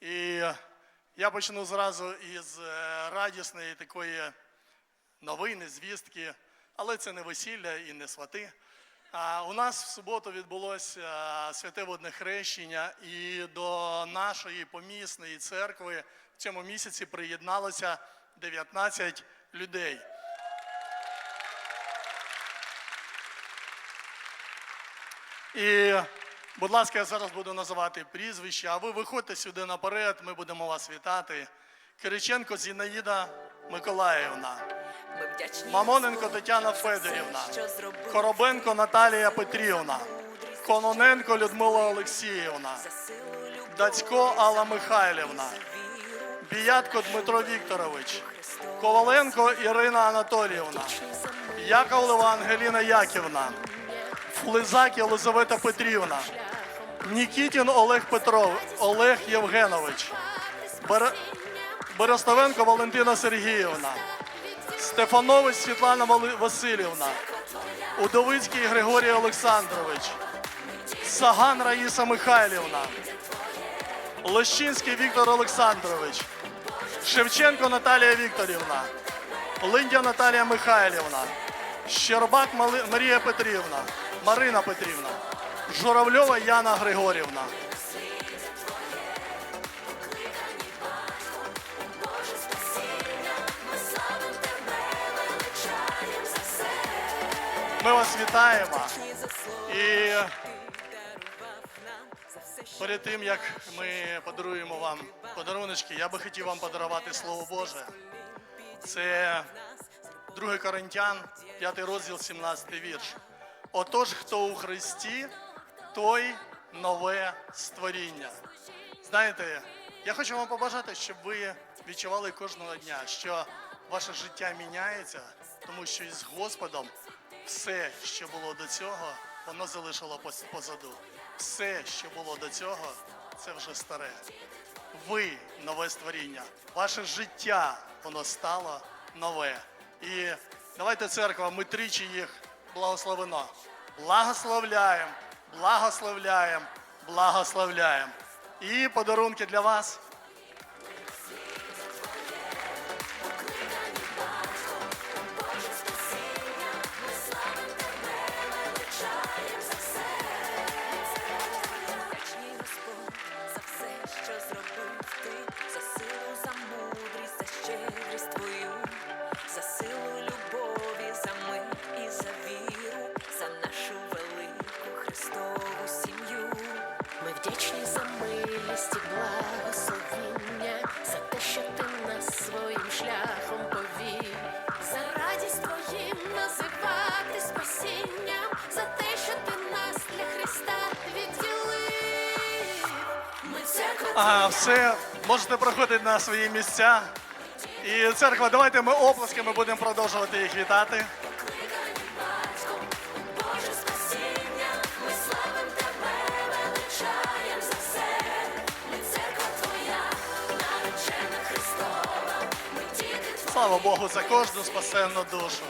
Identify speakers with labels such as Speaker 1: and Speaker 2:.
Speaker 1: І я почну зразу із е, радісної такої новини, звістки, але це не весілля і не свати. А у нас в суботу відбулося е, святе водне хрещення, і до нашої помісної церкви в цьому місяці приєдналося 19 людей. І, будь ласка, я зараз буду називати прізвища, а ви виходьте сюди наперед, ми будемо вас вітати. Кириченко Зінаїда Миколаївна, Мамоненко Тетяна Федорівна, Коробенко Наталія Петрівна, Кононенко Людмила Олексіївна, Дацько Алла Михайлівна, Біятко Дмитро Вікторович, Коваленко Ірина Анатоліївна, Яковлева Ангеліна Яківна, Флизак Єлизавета Петрівна, Нікітін Олег Петров, Олег Євгенович, Бер... Берестовенко Валентина Сергіївна, Стефанович Світлана Васильівна, Удовицький Григорій Олександрович, Саган Раїса Михайлівна, Лещинський Віктор Олександрович, Шевченко Наталія Вікторівна, Линдя Наталія Михайлівна, Щербак Марія Петрівна, Марина Петрівна, Журавльова Яна Григорівна. Ми вас вітаємо. І перед тим як ми подаруємо вам подаруночки, я би хотів вам подарувати Слово Боже. Це 2 Коринтян, 5 розділ, 17 вірш. Отож, хто у Христі, той нове створіння. Знаєте, я хочу вам побажати, щоб ви відчували кожного дня, що ваше життя міняється, тому що із Господом все, що було до цього, воно залишило позаду. Все, що було до цього, це вже старе. Ви нове створіння. Ваше життя воно стало нове. І давайте церква, ми тричі їх благословено. Благословляємо, благословляємо, благословляємо. І подарунки для вас.
Speaker 2: За силу, за мудрість, за щедрість твою, за
Speaker 3: вдячні за милість і благословіння, за те, що ти нас своїм шляхом повів, за радість твоїм називати спасінням, за те, що ти нас для Христа відділив. Ми церква
Speaker 1: А все, можете проходити на свої місця. І церква, давайте ми оплесками будемо продовжувати їх вітати. Слава Богу за кожну спасенну душу.